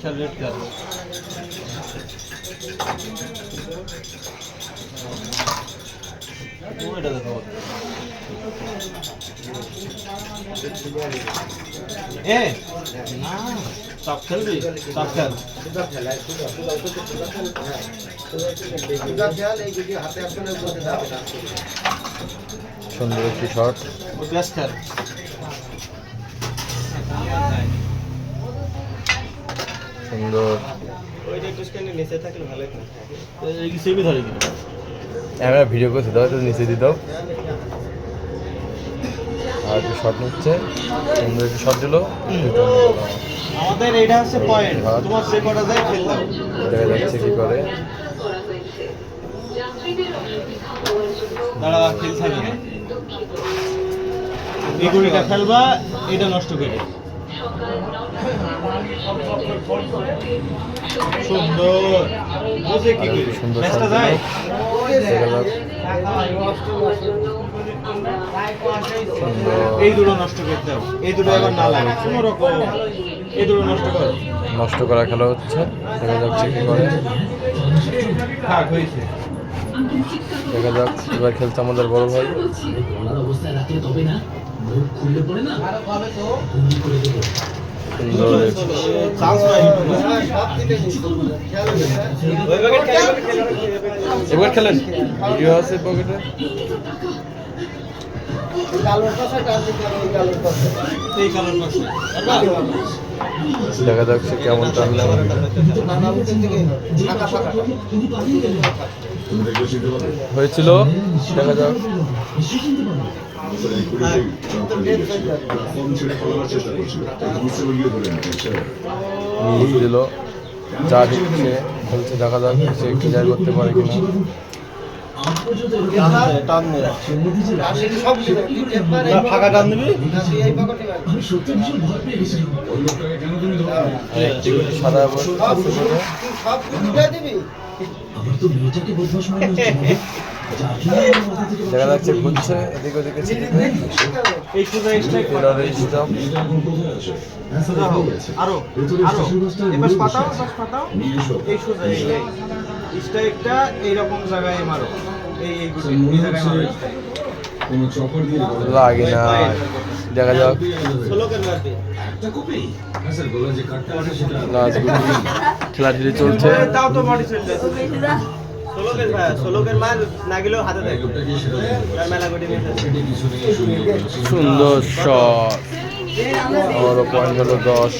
খেল রেড খেল তুমি এটা দেখো এ না সব খেলবি সব খেল সুন্দর একটি শট ও ব্যাস খেল সুন্দর ওইটা একটু স্ক্যানে নিচে থাকলে ভালো হতো এই কি সেবি ধরে কিনা আমরা ভিডিও করছি দাও তো নিচে দাও। আর একটু শট নিচ্ছে। সুন্দর একটি শট দিল। আমাদের এটা হচ্ছে পয়েন্ট তোমার যে কটা যায় খেললাম দেখা যাচ্ছে কি করে। দাঁড়া খেল থাকবে না এই গুলিটা খেলবা এটা নষ্ট করে। সুন্দর বুঝে কি করি সুন্দর ম্যাচটা দেখা যাক এই দুটো নষ্ট করতে হবে। এই দুটো এবার না লাগে কোনো রকম এই দুটো নষ্ট করো। নষ্ট করা খেলা হচ্ছে। দেখা যাচ্ছে কি করে। থাক হয়েছে। দেখা যাক এবার খেলছে আমাদের বড় ভাই। চান্স নাই এবার খেলেন ভিডিও আছে পকেটে? দেখা যাচ্ছে কেমন টানলাম হয়েছিল দেখা যাক দিল যা ঢুকছে খেলছে দেখা যাক সে ক্লিয়ার করতে পারে কিনা ফাঁকা টান দিবি আর একটি গুলি সাদা বল আছে বলে দেখা যাচ্ছে ঘুরছে এদিক ওদিকে ছিটবে এই সোজা স্ট্রাইক টেলরের স্টপ সোজা হোক আরও আরও এবার পাতাও পাতাও। এই সোজা এই এই স্ট্রাইকটা এইরকম জায়গায় মারো। এই এই জায়গায় মারো strike। কোনো চক্কর দিয়ে বলে লাগে না। দেখা যাক। খেলাধুলি চলছে। সুন্দর শট আমারও পয়েন্ট হলো দশ।